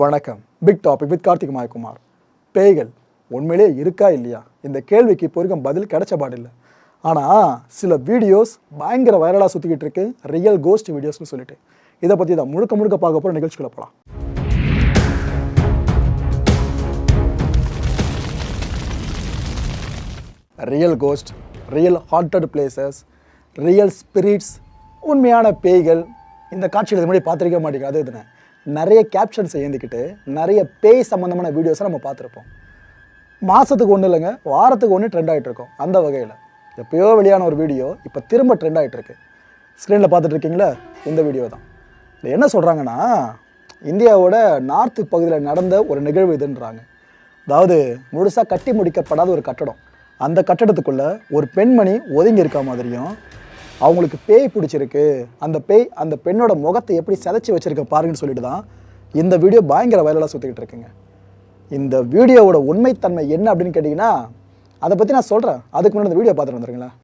வணக்கம். Big topic with Karthik Mayakumar. பேய்கள் உண்மையிலே இருக்கா இல்லையா? இந்த கேள்விக்கு இப்போ வரைக்கும் பதில் கிடைச்ச பாடில்லை. ஆனால் சில வீடியோஸ் பயங்கர வைரலாக சுற்றிக்கிட்டு இருக்கு. ரியல் கோஸ்ட் வீடியோஸ்னு சொல்லிட்டு. இதை பற்றி தான் முழுக்க முழுக்க பார்க்க போகிற நிகழ்ச்சிக்குள்ள போகலாம் real ghost real haunted places real spirits உண்மையான பேய்கள் இந்த காட்சியில் இது முன்னாடி பார்த்துருக்க மாட்டேங்குது. அது இதுன்னு நிறைய கேப்ஷன்ஸை ஏந்திக்கிட்டு நிறைய பேய் சம்மந்தமான வீடியோஸை நம்ம பார்த்துருப்போம். மாதத்துக்கு ஒன்றும் இல்லைங்க வாரத்துக்கு ஒன்று ட்ரெண்ட் ஆகிட்டு இருக்கோம் அந்த வகையில். எப்பயோ வெளியான ஒரு வீடியோ இப்போ திரும்ப ட்ரெண்ட் ஆகிட்டு இருக்கு ஸ்க்ரீனில் பார்த்துட்டு இருக்கீங்களா இந்த வீடியோ தான். இதில் என்ன சொல்கிறாங்கன்னா இந்தியாவோட நார்த்து பகுதியில் நடந்த ஒரு நிகழ்வு இதுன்றாங்க. அதாவது முழுசாக கட்டி முடிக்கப்படாத ஒரு கட்டடம். அந்த கட்டடத்துக்குள்ளே ஒரு பெண்மணி ஒதுங்கி இருக்க மாதிரியும் அவங்களுக்கு பேய் பிடிச்சிருக்கு. அந்த பேய் அந்த பெண்ணோட முகத்தை எப்படி சிதைச்சி வச்சுருக்க பாருங்கன்னு சொல்லிட்டு தான் இந்த வீடியோ பயங்கர வைரலாக சுற்றிக்கிட்டு இருக்குங்க. இந்த வீடியோவோட உண்மைத்தன்மை என்ன அப்படின்னு கேட்டிங்கன்னா அதை பற்றி நான் சொல்கிறேன் அதுக்கு முன்னாடி இந்த வீடியோ பார்த்துட்டு வந்துருங்களேன்.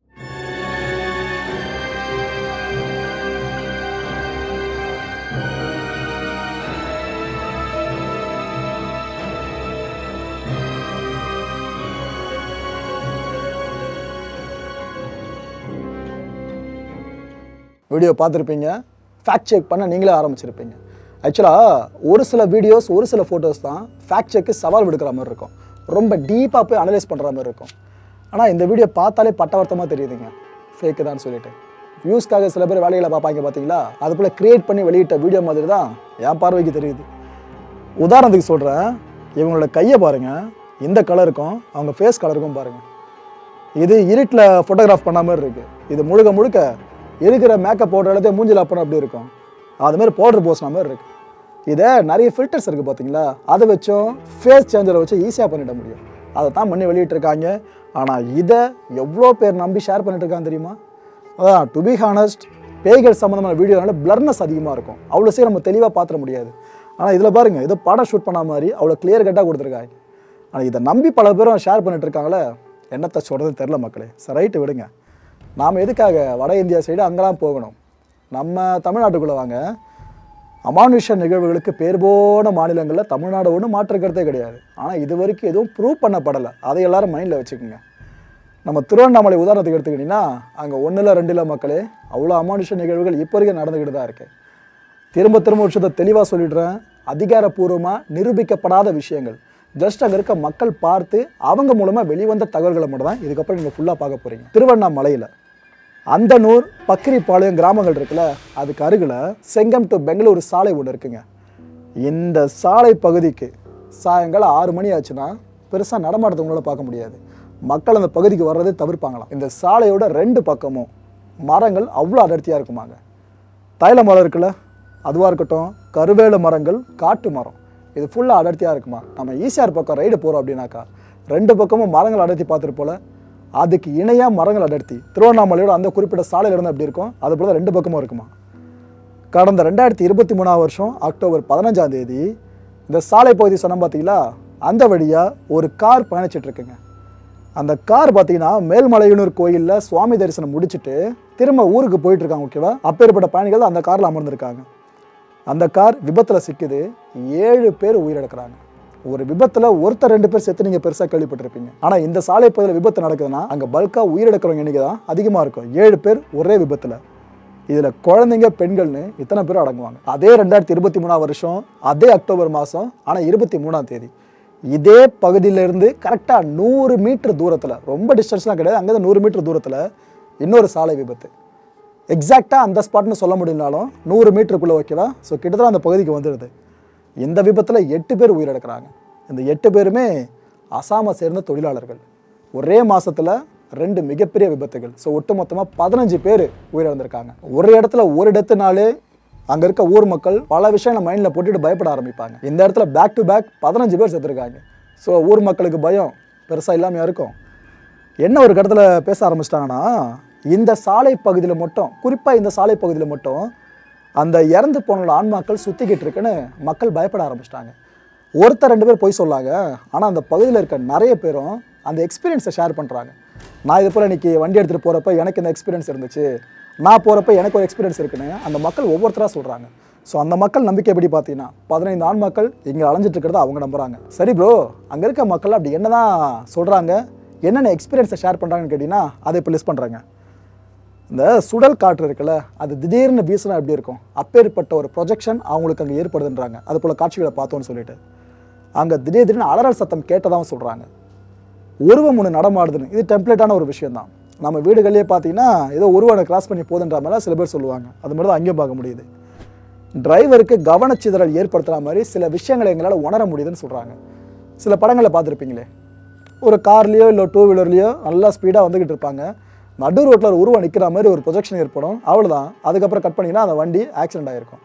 வீடியோ பார்த்துருப்பீங்க. ஃபேக்ட் செக் பண்ண நீங்களே ஆரம்பிச்சிருப்பீங்க. ஆக்சுவலாக ஒரு சில வீடியோஸ் ஒரு சில ஃபோட்டோஸ் தான் ஃபேக்ட் செக்கு சவால் விடுக்கிற மாதிரி இருக்கும். ரொம்ப டீப்பாக போய் அனலைஸ் பண்ணுற மாதிரி இருக்கும். ஆனால் இந்த வீடியோ பார்த்தாலே பட்டவர்த்தமாக தெரியுதுங்க. ஃபேக்கு தான் சொல்லிட்டு. வியூஸ்க்காக சில பேர் வேலைகளை பார்ப்பாங்க பார்த்தீங்களா அது போல் க்ரியேட் பண்ணி வெளியிட்ட வீடியோ மாதிரி தான் என் பார்வைக்கு தெரியுது. உதாரணத்துக்கு சொல்கிறேன் இவங்களோட கையை பாருங்கள் இந்த கலருக்கும் அவங்க ஃபேஸ் கலருக்கும் பாருங்கள் இது இருட்டில் ஃபோட்டோகிராஃப் பண்ண மாதிரி இருக்குது இது முழுக்க முழுக்க இருக்கிற மேக்கப் போடுற இடத்தையும் மூஞ்சில் அப்பணும் அப்படி இருக்கும். அதுமாரி பவுடர் போஸ்ன மாதிரி இருக்குது இதை நிறைய ஃபில்டர்ஸ் இருக்குது பார்த்தீங்களா அதை வச்சும் ஃபேஸ் சேஞ்சரை வச்சு ஈஸியாக பண்ணிட முடியும். அதை தான் பண்ணி வெளியிட்டிருக்காங்க. ஆனால் இதை எவ்வளோ பேர் நம்பி ஷேர் பண்ணிட்டு தெரியுமா? அதான் டு பி ஹானஸ்ட் பேய்கள் சம்மந்தமான வீடியோனால பிளர்னஸ் அதிகமாக இருக்கும். அவ்வளோ சீக்கிரம் நம்ம தெளிவாக பார்த்துட முடியாது. ஆனால் இதில் பாருங்கள் ஏதோ படம் ஷூட் பண்ண மாதிரி அவ்வளோ கிளியர் கட்டாக கொடுத்துருக்காங்க. ஆனால் இதை நம்பி பல பேரும் ஷேர் பண்ணிட்டு இருக்காங்களே என்னத்தை சொல்கிறது தெரில மக்களே. சரி ரைட்டு விடுங்க. நாம் எதுக்காக வட இந்தியா சைடு அங்கெல்லாம் போகணும்? நம்ம தமிழ்நாட்டுக்குள்ளே வாங்க. அமானுஷ நிகழ்வுகளுக்கு பேர் போன மாநிலங்களில் தமிழ்நாடு ஒன்றும் மாற்றுக்கிறதே கிடையாது. ஆனால் இது வரைக்கும் எதுவும் ப்ரூவ் பண்ணப்படலை. அதை எல்லாரும் மைண்டில் வச்சுக்கோங்க. நம்ம திருவண்ணாமலை உதாரணத்துக்கு எடுத்துக்கிட்டிங்கன்னா அங்கே ஒன்றில் ரெண்டில் மக்களே அவ்வளோ அமானுஷ நிகழ்வுகள் இப்போ வரைக்கும் நடந்துக்கிட்டு தான் இருக்கு. திரும்ப திரும்ப வருஷத்தை விஷயத்தை தெளிவாக சொல்லிடுறேன். அதிகாரப்பூர்வமாக நிரூபிக்கப்படாத விஷயங்கள். ஜஸ்ட் அங்கே இருக்க மக்கள் பார்த்து அவங்க மூலமாக வெளிவந்த தகவல்களை மட்டும் தான் இதுக்கப்புறம் நீங்கள் ஃபுல்லாக பார்க்க போகிறீங்க திருவண்ணாமலையில். அந்தனூர் பக்கிரிப்பாளையம் கிராமங்கள் இருக்குல்ல அதுக்கு அருகில் செங்கம் டு பெங்களூர் சாலை ஒன்று இருக்குங்க. இந்த சாலை பகுதிக்கு சாயங்காலம் ஆறு மணி ஆச்சுன்னா பெருசாக நடமாட்டத்தவங்களால பார்க்க முடியாது. மக்கள் அந்த பகுதிக்கு வர்றதே தவிர்ப்பாங்களாம். இந்த சாலையோட ரெண்டு பக்கமும் மரங்கள் அவ்வளோ அடர்த்தியாக இருக்குமாங்க. தைல மரம் இருக்குல்ல அதுவாக இருக்கட்டும் கருவேல மரங்கள் காட்டு மரம். இது ஃபுல்லாக அடர்த்தியாக இருக்குமா? நம்ம ஈசிஆர் பக்கம் ரைடு போகிறோம் அப்படின்னாக்கா ரெண்டு பக்கமும் மரங்கள் அடர்த்தி பார்த்துட்டு போல அதுக்கு இணையாக மரங்கள் அடர்த்தி. திருவண்ணாமலையோட அந்த குறிப்பிட்ட சாலையில் இருந்து அப்படி இருக்கும். அது போல ரெண்டு பக்கமும் இருக்குமா? கடந்த ரெண்டாயிரத்தி இருபத்தி மூணாவது வருஷம் அக்டோபர் பதினஞ்சாம் தேதி இந்த சாலை பகுதி சொன்னோம் பார்த்தீங்களா அந்த வழியாக ஒரு கார் பயணிச்சிட்ருக்குங்க அந்த கார் பார்த்தீங்கன்னா மேல்மலையனூர் கோயிலில் சுவாமி தரிசனம் முடிச்சுட்டு திரும்ப ஊருக்கு போயிட்டுருக்காங்க ஓகேவா? அப்பேற்பட்ட பயணிகள் அந்த காரில் அமர்ந்திருக்காங்க. அந்த கார் விபத்தில் சிக்குது. ஏழு பேர் உயிரிழக்கிறாங்க. ஒரு விபத்தில் ஒருத்தர் ரெண்டு பேர் செத்து நீங்கள் பெருசாக கேள்விப்பட்டிருப்பீங்க. ஆனால் இந்த சாலை பகுதியில் விபத்து நடக்குதுன்னா அங்கே பல்காக உயிரிழக்கிறவங்க எண்ணிக்கை தான் அதிகமாக இருக்கும். ஏழு பேர் ஒரே விபத்தில். இதில் குழந்தைங்க பெண்கள்னு இத்தனை பேர் அடங்குவாங்க. அதே ரெண்டாயிரத்தி இருபத்தி மூணாம் வருஷம் அதே அக்டோபர் மாதம் ஆனால் இருபத்தி மூணாம் தேதி. இதே பகுதியிலேருந்து கரெக்டாக நூறு மீட்டர் தூரத்தில் ரொம்ப டிஸ்டன்ஸ்லாம் கிடையாது அங்கேருந்து நூறு மீட்டர் தூரத்தில் இன்னொரு சாலை விபத்து. எக்ஸாக்டாக அந்த ஸ்பாட்னு சொல்ல முடியலனாலும் நூறு மீட்டருக்குள்ளே ஓகேவா ஸோ கிட்டத்தட்ட அந்த பகுதிக்கு வந்துடுது. இந்த விபத்தில் எட்டு பேர் உயிரிழக்கிறாங்க. இந்த எட்டு பேருமே அசாமை சேர்ந்த தொழிலாளர்கள். ஒரே மாதத்தில் ரெண்டு மிகப்பெரிய விபத்துகள். ஸோ ஒட்டுமொத்தமாக பதினஞ்சு பேர் உயிரிழந்திருக்காங்க. ஒரு இடத்துல ஒரு டெத்துனாலே அங்கே இருக்க ஊர் மக்கள் பல விஷயங்களை மைண்டில் போட்டுட்டு பயப்பட ஆரம்பிப்பாங்க. இந்த இடத்துல பேக் டு பேக் பதினஞ்சு பேர் செத்துருக்காங்க. ஸோ ஊர் மக்களுக்கு பயம் பெருசாக இல்லாமல் இருக்கும். என்ன ஒரு இடத்துல பேச ஆரம்பிச்சிட்டாங்கன்னா இந்த சாலை பகுதியில் மட்டும் குறிப்பாக இந்த சாலை பகுதியில் மட்டும் அந்த இறந்து போன ஆன்மாக்கள் சுற்றிக்கிட்டு இருக்குன்னு மக்கள் பயப்பட ஆரம்பிச்சிட்டாங்க. ஒருத்தர் ரெண்டு பேர் போய் சொல்லாங்க. ஆனால் அந்த பகுதியில் இருக்க நிறைய பேரும் அந்த எக்ஸ்பீரியன்ஸை ஷேர் பண்ணுறாங்க நான் இது போல் இன்றைக்கி வண்டி எடுத்துகிட்டு போகிறப்ப எனக்கு இந்த எக்ஸ்பீரியன்ஸ் இருந்துச்சு. நான் போகிறப்ப எனக்கு ஒரு எக்ஸ்பீரியன்ஸ் இருக்குன்னு அந்த மக்கள் ஒவ்வொருத்தராக சொல்கிறாங்க ஸோ அந்த மக்கள் நம்பிக்கை எப்படி பார்த்தீங்கன்னா பதினைந்து ஆண் மக்கள் இங்கே அலைஞ்சிட்டு இருக்கிறத அவங்க நம்புகிறாங்க சரி ப்ரோ அங்கே இருக்க மக்கள் அப்படி என்ன தான் சொல்கிறாங்க என்னென்ன எக்ஸ்பீரியன்ஸை ஷேர் பண்ணுறாங்கன்னு கேட்டிங்கன்னா அதை இப்போ லிஸ்ட் பண்ணுறாங்க இந்த சுடல் காற்று இருக்குல்ல அது திடீர்னு வீசினா எப்படி இருக்கும்? அப்பேற்பட்ட ஒரு ப்ரொஜெக்ஷன் அவங்களுக்கு அங்கே ஏற்படுதுன்றாங்க. அது போல் காட்சிகளை பார்த்தோன்னு சொல்லிட்டு. அங்கே திடீர் திடீர்னு அலறல் சத்தம் கேட்டதாகவும் சொல்கிறாங்க உருவம் ஒன்று நடமாடுதுன்னு. இது டெம்ப்ளேட்டான ஒரு விஷயம் தான் நம்ம வீடுகள்லேயே பார்த்தீங்கன்னா ஏதோ உருவான கிராஸ் பண்ணி போதுன்ற மாதிரி சில பேர் சொல்லுவாங்க. அது மாதிரி தான் அங்கேயும் பார்க்க முடியுது. டிரைவருக்கு கவனச்சிதறல் ஏற்படுத்துகிற மாதிரி சில விஷயங்களை எங்களால் உணர முடியுதுன்னு சொல்கிறாங்க சில படங்களை பார்த்துருப்பீங்களே. ஒரு கார்லேயோ இல்லை டூ வீலர்லேயோ நல்லா ஸ்பீடாக வந்துக்கிட்டு இருப்பாங்க. நடு ரோட்டில் ஒரு உருவம் நிற்கிற மாதிரி ஒரு ப்ரொஜெக்ஷன் ஏற்படும். அவ்வளோதான் அதுக்கப்புறம் கட் பண்ணிங்கன்னா அந்த வண்டி ஆக்சிடென்ட் ஆகிருக்கும்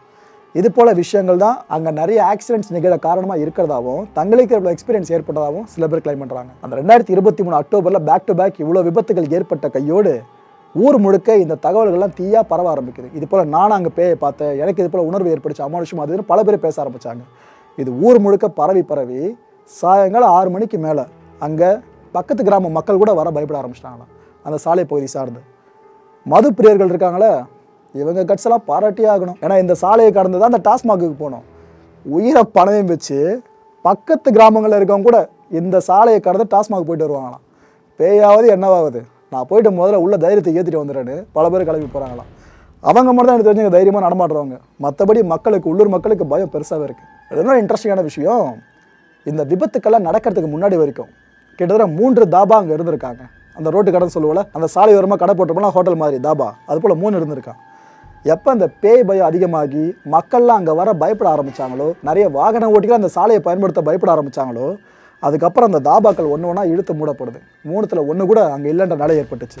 இது போல விஷயங்கள் தான் அங்கே நிறைய ஆக்சிடென்ட்ஸ் நிகழ காரணமாக இருக்கிறதாவும் தங்களுக்கு இவ்வளோ எக்ஸ்பீரியன்ஸ் ஏற்பட்டதாகவும் சில பேர் கிளைம் பண்ணுறாங்க அந்த ரெண்டாயிரத்தி இருபத்தி மூணு அக்டோபரில் பேக் டு பேக் இவ்வளோ விபத்துகள் ஏற்பட்ட கையோடு ஊர் முழுக்க இந்த தகவல்கள்லாம் தீயாக பரவ ஆரம்பிக்குது. இது போல் நானும் அங்கே பேயை பார்த்தேன். எனக்கு இது போல் உணர்வு ஏற்படுச்சு அமானுஷம் அதுன்னு பல பேர் பேச ஆரம்பித்தாங்க இது ஊர் முழுக்க பரவி பரவி சாயங்காலம் ஆறு மணிக்கு மேலே அங்கே பக்கத்து கிராம மக்கள் கூட வர பயப்பட ஆரம்பிச்சிட்டாங்களாம். அந்த சாலை பகுதி சார்ந்து. மது பிரியர்கள் இருக்காங்களே இவங்க கட்ஸ் பாராட்டியே ஆகணும். ஏன்னா இந்த சாலையை கடந்து தான் அந்த டாஸ்மாகுக்கு போனோம் உயிரை பணம் வச்சு பக்கத்து கிராமங்களில் இருக்கவங்க கூட இந்த சாலையை கடந்து டாஸ்மாக் போயிட்டு வருவாங்களாம். பேயாவது என்னவாகுது நான் போயிட்டு முதல்ல உள்ள தைரியத்தை ஏற்றிட்டு வந்துடுறேன்னு பல பேர் கிளம்பி போகிறாங்களாம் அவங்க மட்டும் தான் எனக்கு தெரிஞ்சவங்க தைரியமாக நடமாடுறவங்க. மற்றபடி மக்களுக்கு உள்ளூர் மக்களுக்கு பயம் பெருசாகவே இருக்குது இன்னொரு இன்ட்ரெஸ்டிங்கான விஷயம்? இந்த விபத்துக்கெல்லாம் நடக்கிறதுக்கு முன்னாடி வரைக்கும் கிட்டத்தட்ட மூன்று தாபா அங்கே இருந்திருக்காங்க. அந்த ரோட்டு கடை சொல்லுவோம்ல அந்த சாலை ஓரமாக கடை போட்டோம்னா ஹோட்டல் மாதிரி தாபா. அது போல் மூணு இருந்திருக்கான் எப்போ அந்த பேய் பயம் அதிகமாகி மக்கள்லாம் அங்கே வர பயப்பட ஆரம்பித்தாங்களோ நிறைய வாகன ஓட்டிகள் அந்த சாலையை பயன்படுத்த பயப்பட ஆரம்பிச்சாங்களோ அதுக்கப்புறம் அந்த தாபாக்கள் ஒன்று ஒன்றா இழுத்து மூடப்படுது. மூணுத்தில் ஒன்று கூட அங்கே இல்லைன்ற நிலை ஏற்பட்டுச்சு.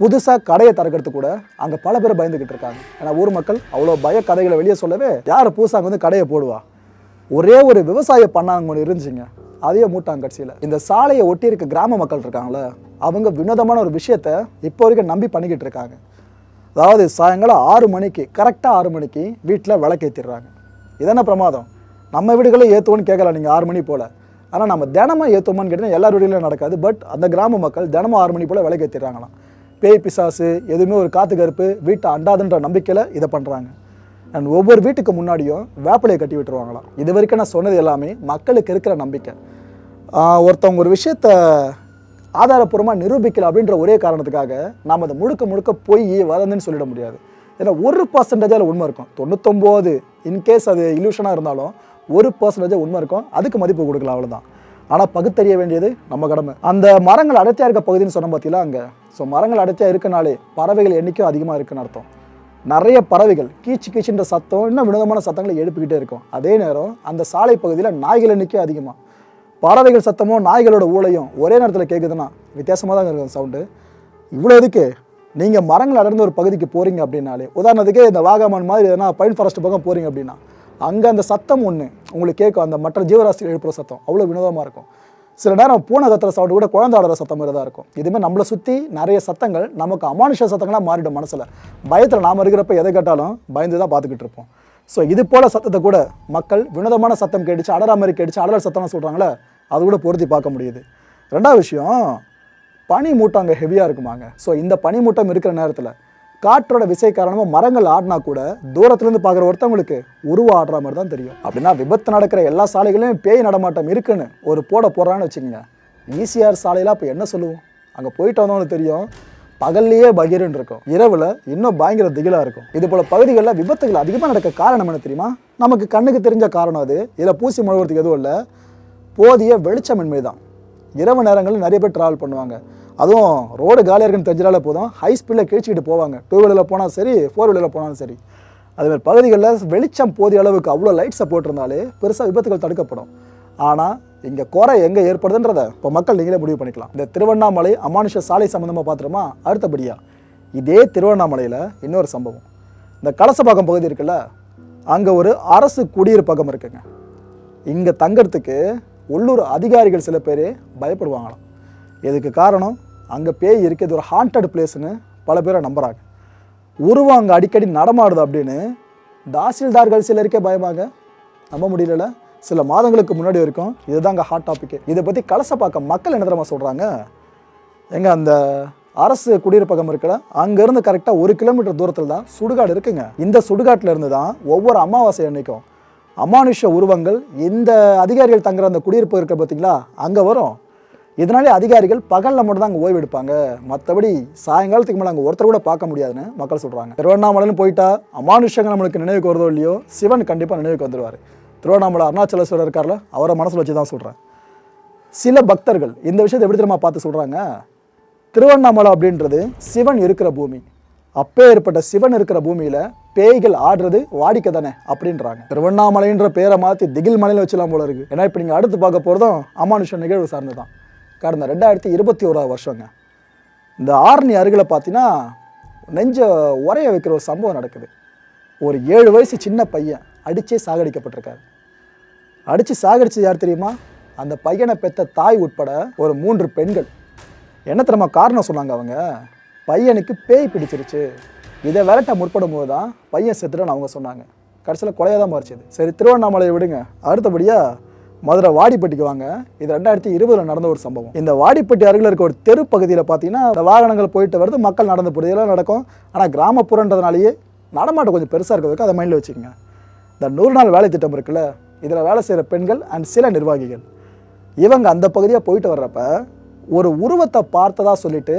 புதுசாக கடையை திறக்கிறது கூட அங்கே பல பேர் பயந்துக்கிட்டு இருக்காங்க. ஏன்னா ஊர் மக்கள் அவ்வளோ பய கதைகளை வெளியே சொல்லவே யார் புதுசாக அங்கே வந்து கடையை போடுவா? ஒரே ஒரு விவசாய பண்ணாங்க ஒன்று இருந்துச்சுங்க. அதையே மூட்டாங்க கட்சியில் இந்த சாலையை ஒட்டி இருக்க கிராம மக்கள் இருக்காங்களே அவங்க வினோதமான ஒரு விஷயத்த இப்போ வரைக்கும் நம்பி பண்ணிக்கிட்டு இருக்காங்க. அதாவது சாயங்காலம் ஆறு மணிக்கு கரெக்டாக ஆறு மணிக்கு வீட்டில் விளக்கேற்றிடுறாங்க இதென்ன பிரமாதம். நம்ம வீடுகளில் ஏற்றுவோன்னு கேட்கலாம் நீங்கள் ஆறு மணி போல். ஆனால் நம்ம தினமும் ஏற்றுவோமான்னு கேட்டிங்கன்னா எல்லா வீடுகளிலும் நடக்காது. பட் அந்த கிராம மக்கள் தினமும் ஆறு மணி போல் விளக்கேற்றிடுறாங்களாம் பேய் பிசாசு எதுவுமே ஒரு காத்து கருப்பு வீட்டை அண்டாதுன்ற நம்பிக்கையில் இதை பண்ணுறாங்க அண்ட் ஒவ்வொரு வீட்டுக்கு முன்னாடியும் வேப்பிலையை கட்டி விட்டுருவாங்களாம். இது வரைக்கும் நான் சொன்னது எல்லாமே மக்களுக்கு இருக்கிற நம்பிக்கை. ஒருத்தவங்க ஒரு விஷயத்த ஆதாரப்பூர்வமாக நிரூபிக்கல அப்படின்ற ஒரே காரணத்துக்காக நாம் அதை முழுக்க முழுக்க போய் வதந்துன்னு சொல்லிட முடியாது. ஏன்னா ஒரு பர்சன்டேஜ் உண்மை இருக்கும். தொண்ணூத்தொம்போது இன்கேஸ் அது இல்யூஷனாக இருந்தாலும் ஒரு பர்சன்டேஜாக உண்மை இருக்கும். அதுக்கு மதிப்பு கொடுக்கலாம் அவ்வளோதான் ஆனால் பகுத்தறிய வேண்டியது நம்ம கடமை. அந்த மரங்கள் அடர்த்தியாக இருக்க பகுதின்னு சொன்ன பார்த்தீங்களா அங்கே? ஸோ மரங்கள் அடர்த்தியாக இருக்கனாலே பறவைகள் எண்ணிக்கையும் அதிகமாக இருக்குன்னு அர்த்தம். நிறைய பறவைகள் கீச்சு கீச்சுன்ற சத்தம் இன்னும் வினோதமான சத்தங்களை எழுப்பிக்கிட்டே இருக்கும். அதே நேரம் அந்த சாலை பகுதியில் நாய்கள் எண்ணிக்கை அதிகமாக பறவைகள் சத்தமும் நாய்களோட ஊளையும் ஒரே நேரத்தில் கேட்குதுன்னா வித்தியாசமாக தான் இருக்கும் சவுண்டு இவ்வளோ எதுக்கு? நீங்கள் மரங்கள் அடர்ந்த ஒரு பகுதிக்கு போகிறீங்க அப்படின்னாலே உதாரணத்துக்கு இந்த வாகமான் மாதிரி எதனா பைன் ஃபாரஸ்ட் பக்கம் போகிறீங்க அப்படின்னா அங்கே அந்த சத்தம் ஒன்று உங்களுக்கு கேட்கும் அந்த மற்ற ஜீவராசிகள் எழுப்புற சத்தம் அவ்வளோ வினோதமாக இருக்கும். சில நேரம் பூனை கத்துற சவுண்டு கூட குழந்தை ஆடுற சத்தம் மாதிரி தான் இருக்கும். இதுமாதிரி நம்மளை சுற்றி நிறைய சத்தங்கள் நமக்கு அமானுஷ சத்தங்களாக மாறிடும் மனசில். பயத்தில் நாம் இருக்கிறப்ப எதை கேட்டாலும் பயந்து தான் பார்த்துக்கிட்டு இருப்போம். ஸோ இது போல சத்தத்தை கூட மக்கள் வினோதமான சத்தம் கேட்டுச்சு அடரா மாதிரி கேட்டுச்சு அடலர் சத்தம்னு சொல்கிறாங்களே அது கூட பொருத்தி பார்க்க முடியுது. ரெண்டாவது விஷயம் பனி மூட்டம் அங்கே ஹெவியாக இருக்குமாங்க. ஸோ இந்த பனி மூட்டம் இருக்கிற நேரத்தில் காற்றோட விசை காரணமாக மரங்கள் ஆடினா கூட தூரத்துலேருந்து பார்க்குற ஒருத்தவங்களுக்கு உருவ ஆடுற மாதிரி தான் தெரியும். அப்படின்னா விபத்து நடக்கிற எல்லா சாலைகளையும் பேய் நடமாட்டம் இருக்குன்னு ஒரு போட போடுறான்னு வச்சுக்கோங்க. ஈசிஆர் சாலையில் அப்போ என்ன சொல்லுவோம்? அங்கே போயிட்டு வந்தவங்களுக்கு தெரியும் பகல்லையே பகீர்னு இருக்கும். இரவில் இன்னும் பயங்கர திகிலாக இருக்கும். இது போல் பகுதிகளில் விபத்துகள் அதிகமாக நடக்க காரணம் என்ன தெரியுமா? நமக்கு கண்ணுக்கு தெரிஞ்ச காரணம் அது. இதில் பூசி முழுவதுக்கு எதுவும் இல்லை. போதிய வெளிச்சமின்மை தான் இரவு நேரங்களில் நிறைய பேர் ட்ராவல் பண்ணுவாங்க. அதுவும் ரோடு காலியாக இருக்குன்னு தெரிஞ்சாலே போதும். ஹை ஸ்பீடில் கிழிச்சிக்கிட்டு போவாங்க. டூ வீலரில் போனாலும் சரி ஃபோர் வீலரில் போனாலும் சரி. அதுமாதிரி பகுதிகளில் வெளிச்சம் போதிய அளவுக்கு அவ்வளோ லைட்ஸை போட்டிருந்தாலே பெருசாக விபத்துகள் தடுக்கப்படும். ஆனால் இங்கே குறை எங்கே ஏற்படுதுன்றதை இப்போ மக்கள் நீங்களே முடிவு பண்ணிக்கலாம். இந்த திருவண்ணாமலை அமானுஷ சாலை சம்மந்தமாக பார்த்துருமா அடுத்தபடியாக இதே திருவண்ணாமலையில் இன்னொரு சம்பவம். இந்த கலசபாக்கம் பகுதி இருக்குல்ல அங்கே ஒரு அரசு குடியிருப்பகம் இருக்குங்க. இங்கே தங்கிறதுக்கு உள்ளூர் அதிகாரிகள் சில பேர் பயப்படுவாங்களாம். இதுக்கு காரணம்? அங்கே பேய் இருக்கிறது ஒரு ஹாண்டட் பிளேஸ்னு பல பேரை நம்புகிறாங்க உருவம் அங்கே அடிக்கடி நடமாடுது அப்படின்னு தாசில்தார்கள் சிலருக்கே பயமாக. நம்ப முடியல சில மாதங்களுக்கு முன்னாடி வரைக்கும் இதுதான் அங்கே ஹாட் டாபிக் இதை பற்றி கலசை பார்க்க மக்கள் என்ன தெரியுமா சொல்கிறாங்க எங்க அந்த அரசு குடியிருப்பகம் இருக்கல அங்கேருந்து கரெக்டாக ஒரு கிலோமீட்டர் தூரத்தில் தான் சுடுகாடு இருக்குங்க. இந்த சுடுகாட்டில் இருந்து தான் ஒவ்வொரு அமாவாசை அன்னைக்கும் அமானுஷ உருவங்கள் இந்த அதிகாரிகள் தங்குற அந்த குடியிருப்பு இருக்க பார்த்தீங்களா அங்கே வரும். இதனாலே அதிகாரிகள் பகலில் மட்டும் தான் அங்கே ஓய்வு எடுப்பாங்க? மற்றபடி சாயங்காலத்துக்கு மேலே அங்கே ஒருத்தர் கூட பார்க்க முடியாதுன்னு மக்கள் சொல்கிறாங்க திருவண்ணாமலைன்னு போயிட்டா அமானுஷங்கள் நம்மளுக்கு நினைவுக்கு வருதோ இல்லையோ சிவன் கண்டிப்பாக நினைவுக்கு வந்துடுவார் திருவண்ணாமலை அருணாச்சலேஸ்வரர் இருக்கார்ல அவரை மனசில் வச்சு தான் சொல்கிறேன் சில பக்தர்கள் இந்த விஷயத்தை எப்படி தெரியுமா பார்த்து சொல்கிறாங்க திருவண்ணாமலை அப்படின்றது சிவன் இருக்கிற பூமி. அப்பே ஏற்பட்ட சிவன் இருக்கிற பூமியில் பேய்கள் ஆடுறது வாடிக்கை தானே அப்படின்றாங்க. திருவண்ணாமலைன்ற பேரை மாற்றி திகில் மலையில் வச்சலாம் போல இருக்கு. ஏன்னா இப்போ நீங்கள் அடுத்து பார்க்க போகிறதும் அமானுஷன் நிகழ்வு சார்ந்து தான் கடந்த ரெண்டாயிரத்தி இருபத்தி ஓராவது வருஷங்க. இந்த ஆர்னி அருகில் பார்த்தீங்கன்னா நெஞ்ச உரைய வைக்கிற ஒரு சம்பவம் நடக்குது. ஒரு ஏழு வயசு சின்ன பையன் அடித்தே சாகடிக்கப்பட்டிருக்காரு. அடித்து சாகடிச்சது யார் தெரியுமா? அந்த பையனை பெத்த தாய் உட்பட ஒரு மூன்று பெண்கள். என்ன தெரியுமா காரணம் சொன்னாங்க அவங்க? பையனுக்கு பேய் பிடிச்சிருச்சு. இதை விரட்ட முற்படும் போது தான் பையன் செத்துட்டோன்னு அவங்க சொன்னாங்க. கடைசியில் கொலையாக தான் மாறிச்சது. சரி திருவண்ணாமலையை விடுங்க. அடுத்தபடியாக மதுரை வாடிப்பட்டிக்கு வாங்க. இது ரெண்டாயிரத்தி இருபதில் நடந்த ஒரு சம்பவம். இந்த வாடிப்பட்டி அருகில் இருக்க ஒரு தெரு பகுதியில் பார்த்தீங்கன்னா அந்த வாகனங்கள் போயிட்டு வருது மக்கள் நடந்து போகிறது இதெல்லாம் நடக்கும். ஆனால் கிராமப்புறன்றதுனாலேயே நடமாட்டம் கொஞ்சம் பெருசாக இருக்கிறதுக்கு அதை மைண்டில் வச்சுக்கோங்க. இந்த நூறு நாள் வேலை திட்டம் இருக்குல்ல இதில் வேலை செய்கிற பெண்கள் அண்ட் சில நிர்வாகிகள். இவங்க அந்த பகுதியாக போயிட்டு வர்றப்ப ஒரு உருவத்தை பார்த்ததா சொல்லிட்டு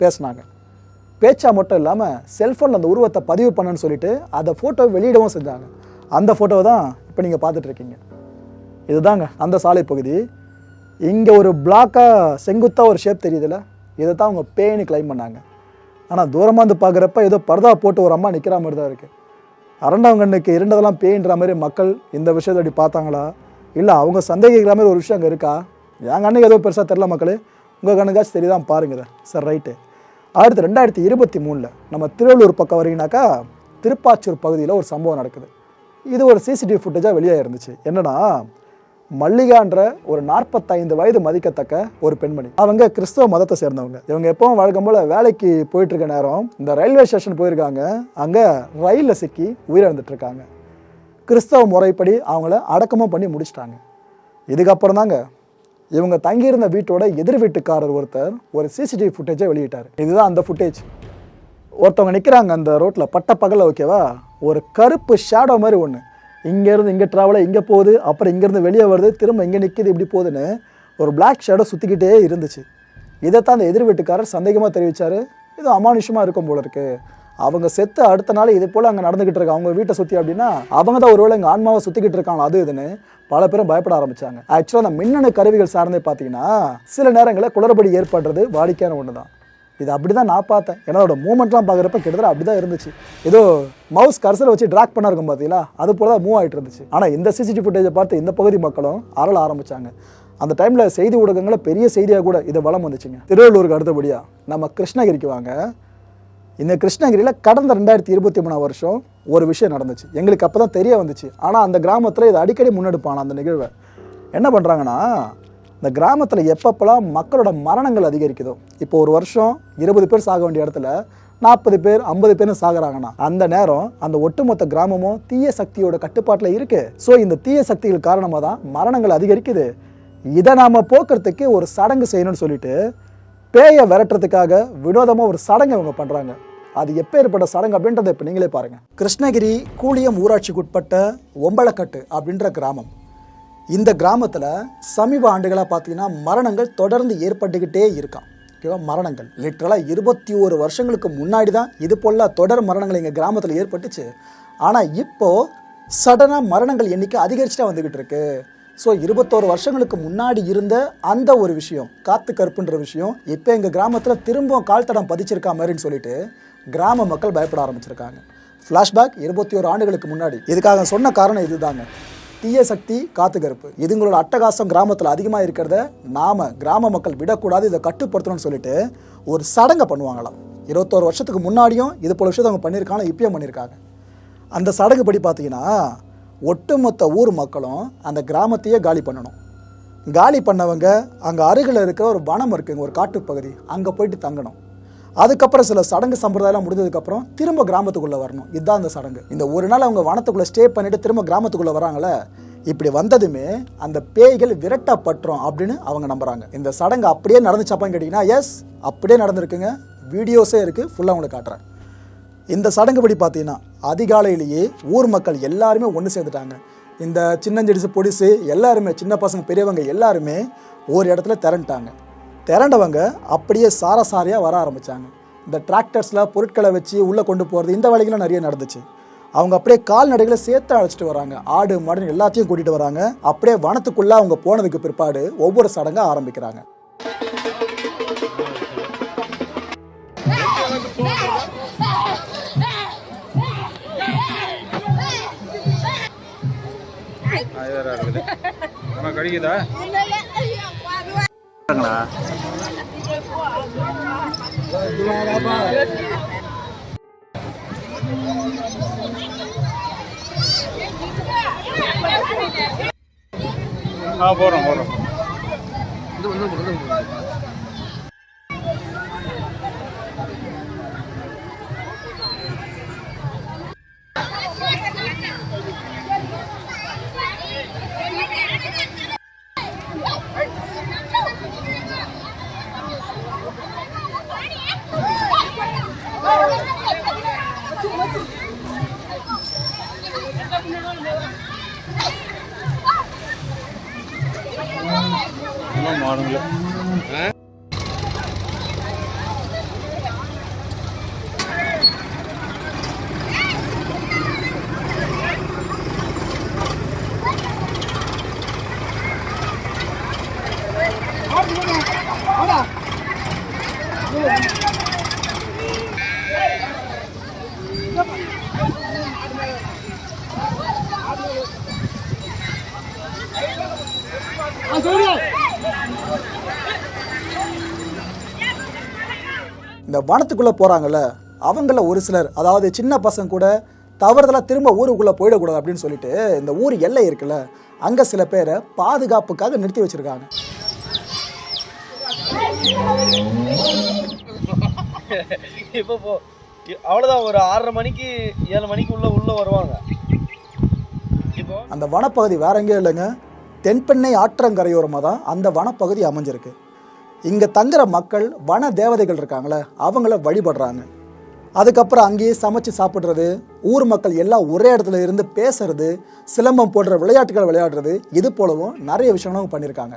பேசினாங்க. பேச்சா மட்டும் இல்லாமல் செல்ஃபோனில் அந்த உருவத்தை பதிவு பண்ணுன்னு சொல்லிட்டு அதை ஃபோட்டோ வெளியிடவும் செஞ்சாங்க. அந்த ஃபோட்டோவை தான் இப்போ நீங்கள் பார்த்துட்ருக்கீங்க இதுதாங்க அந்த சாலை பகுதி. இங்கே ஒரு பிளாக்காக செங்குத்தாக ஒரு ஷேப் தெரியுதுல்ல? இதை தான் அவங்க பேன்னு கிளைம் பண்ணாங்க. ஆனால் தூரமாக வந்து பார்க்குறப்ப ஏதோ பர்தா போட்டு ஒரு அம்மா நிற்கிற மாதிரி தான் இருக்குது அரண்டவங்கண்ணுக்கு இருண்டதெல்லாம் பேயின்ற மாதிரி மக்கள் இந்த விஷயத்தை அப்படி பார்த்தாங்களா? இல்லை அவங்க சந்தேகிக்கிற மாதிரி ஒரு விஷயம் அங்கே இருக்கா? என் கண்ணுக்கு ஏதோ பெருசாக தெரில மக்களே. உங்கள் கண்ணுக்காச்சும் தெரியுதான் பாருங்க இதை. சார் ரைட்டு அடுத்து ரெண்டாயிரத்தி இருபத்தி மூணில் நம்ம திருவள்ளூர் பக்கம் வரீங்கனாக்கா திருப்பாச்சூர் பகுதியில் ஒரு சம்பவம் நடக்குது. இது ஒரு சிசிடிவி ஃபுட்டேஜாக வெளியாக இருந்துச்சு என்னன்னா மல்லிகான்ற ஒரு நாற்பத்தைந்து வயது மதிக்கத்தக்க ஒரு பெண்மணி. அவங்க கிறிஸ்தவ மதத்தை சேர்ந்தவங்க. இவங்க எப்பவும் வழக்கம் போல வேலைக்கு போயிட்டு இருக்க நேரம் இந்த ரயில்வே ஸ்டேஷன் போயிருக்காங்க. அங்கே ரயிலில் சிக்கி உயிரிழந்துட்டு இருக்காங்க கிறிஸ்தவ முறைப்படி அவங்கள அடக்கமும் பண்ணி முடிச்சிட்டாங்க. இதுக்கப்புறம் தாங்க இவங்க தங்கியிருந்த வீட்டோட எதிர் வீட்டுக்காரர் ஒருத்தர் ஒரு சிசிடிவி ஃபுட்டேஜை வெளியிட்டார். இதுதான் அந்த ஃபுட்டேஜ் ஒருத்தவங்க நிற்கிறாங்க அந்த ரோட்டில் பட்ட பகலில் ஓகேவா ஒரு கருப்பு ஷேடோ மாதிரி ஒன்று இங்கேருந்து இங்கே ட்ராவலாக இங்கே போகுது அப்புறம் இங்கேருந்து வெளியே வருது திரும்ப இங்கே நிற்கிது இப்படி போகுதுன்னு ஒரு பிளாக் ஷேடோ சுற்றிக்கிட்டே இருந்துச்சு. இதைத்தான் அந்த எதிர் வீட்டுக்காரர் சந்தேகமாக தெரிவித்தார் இது அமானுஷமாக இருக்கும் போல இருக்குது அவங்க செத்து அடுத்த நாள் இது போல் அங்கே நடந்துக்கிட்டு இருக்காங்க அவங்க வீட்டை சுற்றி அப்படின்னா அவங்க தான் ஒருவேளை எங்கள் ஆன்மாவை சுற்றிக்கிட்டு இருக்காங்க அது இதுன்னு பல பேரும் பயப்பட ஆரம்பித்தாங்க ஆக்சுவலாக அந்த மின்னணு கருவிகள் சார்ந்தே பார்த்தீங்கன்னா சில நேரங்களில் குளறுபடி ஏற்படுறது வாடிக்கையான ஒன்று தான் இது அப்படி தான் நான் பார்த்தேன். ஏன்னா அதோட மூமெண்ட்லாம் பார்க்குறப்ப கிட்டத்தட்ட அப்படி தான் இருந்துச்சு. ஏதோ மவுஸ் கர்சரை வச்சு ட்ராக் பண்ண இருக்கும் பார்த்தீங்களா அது போல தான் மூவ் ஆகிட்டு இருந்துச்சு. ஆனால் இந்த சிசிடிவி ஃபுட்டேஜை பார்த்து இந்த பகுதி மக்களும் அறல ஆரம்பித்தாங்க அந்த டைமில் செய்தி ஊடகங்களில் பெரிய செய்தியாக கூட இது வளம் வந்துச்சுங்க. திருவள்ளூருக்கு அடுத்தபடியாக நம்ம கிருஷ்ணகிரிக்கு வாங்க. இந்த கிருஷ்ணகிரியில் கடந்த ரெண்டாயிரத்தி இருபத்தி மூணாம் வருஷம் ஒரு விஷயம் நடந்துச்சு. எங்களுக்கு அப்போ தான் தெரிய வந்துச்சு. ஆனால் அந்த கிராமத்தில் இதை அடிக்கடி முன்னெடுப்பான அந்த நிகழ்வை. என்ன பண்ணுறாங்கன்னா இந்த கிராமத்தில் எப்பப்பெல்லாம் மக்களோட மரணங்கள் அதிகரிக்குதோ இப்போ ஒரு வருஷம் இருபது பேர் சாக வேண்டிய இடத்துல நாற்பது பேர் ஐம்பது பேர் சாகுறாங்கன்னா அந்த நேரம் அந்த ஒட்டுமொத்த கிராமமும் தீய சக்தியோட கட்டுப்பாட்டில் இருக்கு. ஸோ இந்த தீய சக்திகள் காரணமாக தான் மரணங்கள் அதிகரிக்குது. இதை நாம் போக்குறதுக்கு ஒரு சடங்கு செய்யணும்னு சொல்லிட்டு பேயை விரட்டுறதுக்காக வினோதமாக ஒரு சடங்கு அவங்க பண்ணுறாங்க அது எப்போ ஏற்பட்ட சடங்கு அப்படின்றத இப்போ நீங்களே பாருங்கள் கிருஷ்ணகிரி கூலியம் ஊராட்சிக்குட்பட்ட ஒம்பளக்கட்டு அப்படின்ற கிராமம். இந்த கிராமத்தில் சமீப ஆண்டுகளாக பார்த்தீங்கன்னா மரணங்கள் தொடர்ந்து ஏற்பட்டுக்கிட்டே இருக்கான் ஓகேவா? மரணங்கள். லிட்டரலாக இருபத்தி ஒரு வருஷங்களுக்கு முன்னாடி தான் இது போல தொடர் மரணங்கள் எங்கள் கிராமத்தில் ஏற்பட்டுச்சு. ஆனால் இப்போது சடனாக மரணங்கள் எண்ணிக்கை அதிகரிச்சுட்டா வந்துக்கிட்டு இருக்கு. ஸோ இருபத்தோரு வருஷங்களுக்கு முன்னாடி இருந்த அந்த ஒரு விஷயம் காத்து கருப்புன்ற விஷயம் இப்போ எங்கள் கிராமத்தில் திரும்பவும் கால் தடம் பதிச்சிருக்கா மாதிரின்னு சொல்லிட்டு கிராம மக்கள் பயப்பட ஆரம்பிச்சிருக்காங்க. ஃப்ளாஷ்பேக் இருபத்தி ஒரு ஆண்டுகளுக்கு முன்னாடி. இதுக்காக சொன்ன காரணம் இதுதாங்க. தீய சக்தி காத்து கருப்பு இதுங்களோட அட்டகாசம் கிராமத்தில் அதிகமாக இருக்கிறத நாம கிராம மக்கள் விடக்கூடாது இதை கட்டுப்படுத்தணும்னு சொல்லிட்டு ஒரு சடங்கை பண்ணுவாங்களாம். இருபத்தோரு வருஷத்துக்கு முன்னாடியும் இது போல விஷயத்தை அவங்க பண்ணியிருக்காங்க இப்பயும் பண்ணியிருக்காங்க. அந்த சடங்கு படி பார்த்தீங்கன்னா ஒட்டுமொத்த ஊர் மக்களும் அந்த கிராமத்தையே காலி பண்ணணும். காலி பண்ணவங்க அங்கே அருகில் இருக்கிற ஒரு வனம் இருக்குங்க ஒரு காட்டுப்பகுதி அங்கே போயிட்டு தங்கணும். அதுக்கப்புறம் சில சடங்கு சம்பிரதாயம் முடிஞ்சதுக்கப்புறம் திரும்ப கிராமத்துக்குள்ளே வரணும். இதுதான் அந்த சடங்கு. இந்த ஒரு நாள் அவங்க வனத்துக்குள்ளே ஸ்டே பண்ணிட்டு திரும்ப கிராமத்துக்குள்ளே வராங்களே இப்படி வந்ததுமே அந்த பேய்கள் விரட்டப்பட்டுரும் அப்படின்னு அவங்க நம்புறாங்க. இந்த சடங்கு அப்படியே நடந்துச்சாப்பான்னு கேட்டிங்கன்னா எஸ் அப்படியே நடந்திருக்குங்க. வீடியோஸே இருக்குது ஃபுல்லாக உங்களுக்கு காட்டுறேன். இந்த சடங்குபடி பார்த்தீங்கன்னா அதிகாலையிலேயே ஊர் மக்கள் எல்லாருமே ஒன்று சேர்ந்துட்டாங்க. இந்த சின்னஞ்சிடிசு பொடிசு எல்லாருமே சின்ன பசங்க பெரியவங்க எல்லாருமே ஒரு இடத்துல திரண்டுட்டாங்க. திரண்டவங்க அப்படியே சாரசாரியாக வர ஆரம்பித்தாங்க இந்த டிராக்டர்ஸில் பொருட்களை வச்சு உள்ளே கொண்டு போகிறது இந்த வேலைகள்லாம் நிறைய நடந்துச்சு. அவங்க அப்படியே கால்நடைகளை சேர்த்து அழைச்சிட்டு வராங்க. ஆடு மாடு எல்லாத்தையும் கூட்டிகிட்டு வராங்க. அப்படியே வனத்துக்குள்ளே அவங்க போனதுக்கு பிற்பாடு ஒவ்வொரு சடங்காக ஆரம்பிக்கிறாங்க. அது கடிக்குதா ஆ போகிறோம் போகிறோம் எல்லாம் இந்த வனத்துக்குள்ளே போகிறாங்கல்ல அவங்கள ஒரு சிலர் அதாவது சின்ன பசங்க கூட தவறுதலாக திரும்ப ஊருக்குள்ளே போயிடக்கூடாது அப்படின்னு சொல்லிட்டு இந்த ஊர் எல்லை இருக்குல்ல அங்கே சில பேரை பாதுகாப்புக்காக நிறுத்தி வச்சுருக்காங்க. இப்போ போ அவ்வளோதான் ஒரு ஆறரை மணிக்கு ஏழு மணிக்கு உள்ள உள்ள வருவாங்க. இப்போ? அந்த வனப்பகுதி வேற எங்கேயும் இல்லைங்க. தென்பெண்ணை ஆற்றங்கரையோரமாக தான் அந்த வனப்பகுதி அமைஞ்சிருக்கு. இங்கே தங்குற மக்கள் வன தேவதைகள் இருக்காங்களே அவங்கள வழிபடுறாங்க. அதுக்கப்புறம் அங்கேயே சமைச்சு சாப்பிட்றது ஊர் மக்கள் எல்லாம் ஒரே இடத்துல இருந்து பேசுறது சிலம்பம் போன்ற விளையாட்டுகள் விளையாடுறது இது போலவும் நிறைய விஷயங்களும் பண்ணியிருக்காங்க.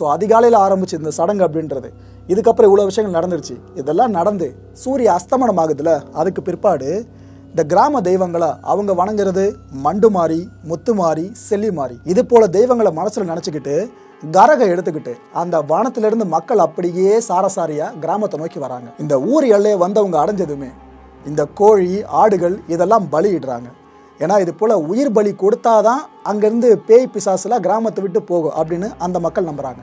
ஸோ அதிகாலையில் ஆரம்பிச்சு இந்த சடங்கு அப்படின்றது இதுக்கப்புறம் இவ்வளோ விஷயங்கள் நடந்துருச்சு. இதெல்லாம் நடந்து சூரிய அஸ்தமனம் ஆகுதுல அதுக்கு பிற்பாடு இந்த கிராம தெய்வங்களை அவங்க வணங்குறது மண்டு முத்துமாரி முத்து மாறி இது போல தெய்வங்களை மனசில் நினச்சிக்கிட்டு கரகை எடுத்துக்கிட்டு அந்த வானத்திலிருந்து மக்கள் அப்படியே சாரசாரியாக கிராமத்தை நோக்கி வராங்க. இந்த ஊர் எல்லையை வந்தவங்க அடைஞ்சதுமே இந்த கோழி ஆடுகள் இதெல்லாம் பலியிடுறாங்க. ஏன்னா இது போல் உயிர் பலி கொடுத்தாதான் அங்கேருந்து பேய் பிசாசுலாம் கிராமத்தை விட்டு போகும் அப்படின்னு அந்த மக்கள் நம்புகிறாங்க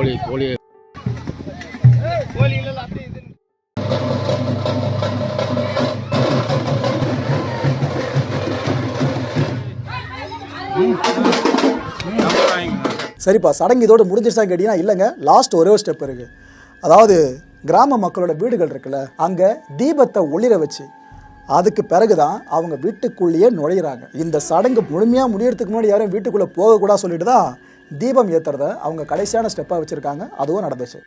கோழி கோழி கோழிகள் அப்படி இது சரிப்பா சடங்கு இதோட முடிஞ்சிருச்சா கேட்டிங்கன்னா இல்லைங்க. லாஸ்ட் ஒரே ஒரு ஸ்டெப் இருக்குது அதாவது கிராம மக்களோட வீடுகள் இருக்குல்ல அங்கே தீபத்தை ஒளிர வச்சு அதுக்கு பிறகு தான் அவங்க வீட்டுக்குள்ளேயே நுழையிறாங்க. இந்த சடங்கு முழுமையாக முடியறதுக்கு முன்னாடி யாரும் வீட்டுக்குள்ளே போகக்கூடாது சொல்லிட்டு தான் தீபம் ஏற்றுறத அவங்க கடைசியான ஸ்டெப்பாக வச்சுருக்காங்க. அதுவும் நடந்துச்சு.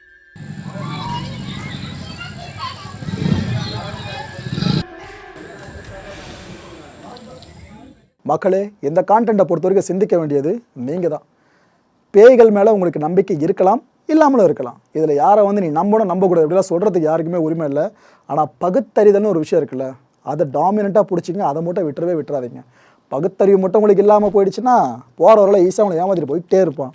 மக்களே இந்த கான்டென்ட்டை பொறுத்த வரைக்கும் சிந்திக்க வேண்டியது நீங்கள் தான் பேய்கள் மேலே உங்களுக்கு நம்பிக்கை இருக்கலாம் இல்லாமலும் இருக்கலாம். இதில் யாரை வந்து நீ நம்பணும் நம்பக்கூடாது. இப்படிலாம் சொல்கிறதுக்கு யாருக்குமே உரிமை இல்லை. ஆனால் பகுத்தறிதல்னு ஒரு விஷயம் இருக்குல்ல அதை டாமினண்ட்டாக பிடிச்சிங்க அதை மட்டும் விட்டுறவே விட்டுறாதீங்க. பகுத்தறிவு மட்டும் உங்களுக்கு இல்லாமல் போயிடுச்சுன்னா போகிறவரெல்லாம் ஈஸியாக அவங்களை ஏமாற்றிட்டு போயிட்டே இருப்பான்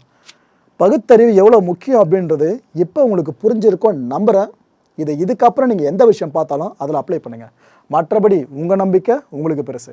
பகுத்தறிவு எவ்வளோ முக்கியம் அப்படின்றது இப்போ உங்களுக்கு புரிஞ்சிருக்கோம் நம்புகிறேன் இதை இதுக்கப்புறம் நீங்கள் எந்த விஷயம் பார்த்தாலும் அதில் அப்ளை பண்ணுங்கள் மற்றபடி உங்கள் நம்பிக்கை உங்களுக்கு பெருசு.